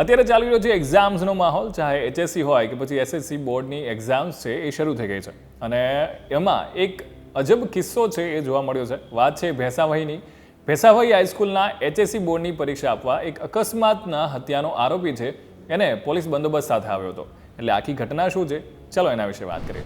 અત્યારે ચાલી રહ્યો છે એક્ઝામ્સનો માહોલ, ચાહે એચએસસી હોય કે પછી એસએસસી બોર્ડની એક્ઝામ્સ છે એ શરૂ થઈ ગઈ છે. અને એમાં એક અજબ કિસ્સો છે એ જોવા મળ્યો છે. વાત છે ભેસાભાઈની ભેસાભાઈ હાઈસ્કૂલના એચએસસી બોર્ડની પરીક્ષા આપવા એક અકસ્માતના હત્યાનો આરોપી છે. એને પોલીસ બંદોબસ્ત સાથે આવ્યો હતો. એટલે આખી ઘટના શું છે? ચલો એના વિશે વાત કરીએ.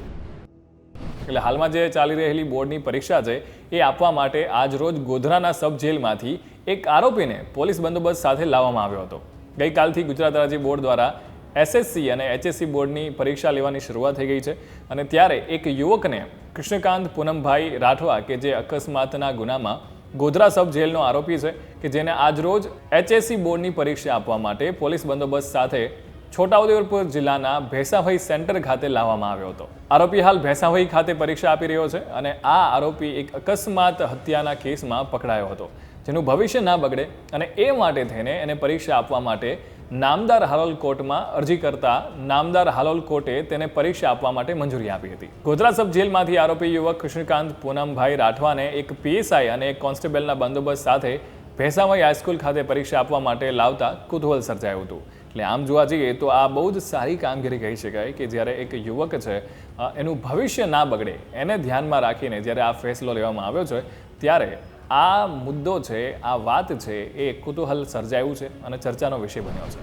એટલે હાલમાં જે ચાલી રહેલી બોર્ડની પરીક્ષા છે એ આપવા માટે આજ રોજ ગોધરાના સબ જેલમાંથી એક આરોપીને પોલીસ બંદોબસ્ત સાથે લાવવામાં આવ્યો હતો. ગઈકાલથી ગુજરાત રાજ્ય બોર્ડ દ્વારા એસએસસી અને એચએસસી બોર્ડની પરીક્ષા લેવાની શરૂઆત થઈ ગઈ છે અને ત્યારે એક યુવકને કૃષ્ણકાંત પૂનમભાઈ રાઠવા કે જે અકસ્માતના ગુનામાં ગોધરા સબ જેલનો આરોપી છે કે જેને આજરોજ એચએસસી બોર્ડની પરીક્ષા આપવા માટે પોલીસ બંદોબસ્ત સાથે છોટાઉદેપુર જિલ્લાના ભેસાભાઈ સેન્ટર ખાતે લાવવામાં આવ્યો હતો. આરોપી હાલ ભેસાભાઈ ખાતે પરીક્ષા આપી રહ્યો છે અને આ આરોપી એક અકસ્માત હત્યાના કેસમાં પકડાયો હતો. જેનું ભવિષ્ય ના બગડે અને એ માટે થઈને એને પરીક્ષા આપવા માટે નામદાર હાલોલ કોર્ટમાં અરજી કરતા નામદાર હાલોલ કોર્ટે તેને પરીક્ષા આપવા માટે મંજૂરી આપી હતી. ગોધરા સબ જેલમાંથી આરોપી યુવક કૃષ્ણકાંત પૂનમભાઈ રાઠવાને એક પીએસઆઈ અને એક કોન્સ્ટેબલના બંદોબસ્ત સાથે ભેસાભાઈ હાઈસ્કૂલ ખાતે પરીક્ષા આપવા માટે લાવતા કુતૂહલ સર્જાયું હતું. એટલે આમ જોવા જઈએ તો આ બહુ જ સારી કામગીરી કહી શકાય કે જ્યારે એક યુવક છે એનું ભવિષ્ય ના બગડે, એને ધ્યાનમાં રાખીને જ્યારે આ ફેસલો લેવામાં આવ્યો છે, ત્યારે આ મુદ્દો છે, આ વાત છે, એ કુતૂહલ સર્જાયું છે અને ચર્ચાનો વિષય બન્યો છે.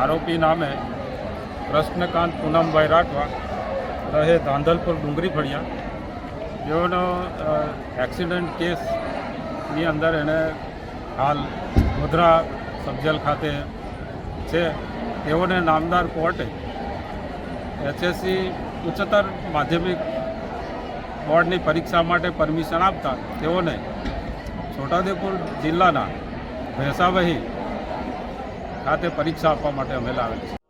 આરોપી નામે કૃષ્ણકાંત પૂનમભાઈ રાઠવા રહે ધાંધલપુર ડુંગરી ફળિયા. જેઓનો એક્સિડન્ટ કેસની અંદર એણે હાલ ગોધરા સબજેલ ખાતે છે. તેઓને નામદાર કોર્ટે એચએસસી ઉચ્ચતર માધ્યમિક બોર્ડની પરીક્ષા માટે પરમિશન આપતા તેઓને છોટાઉદેપુર જિલ્લાના ભેંસાવહી ખાતે પરીક્ષા આપવા માટે અમે લાવેલ છે.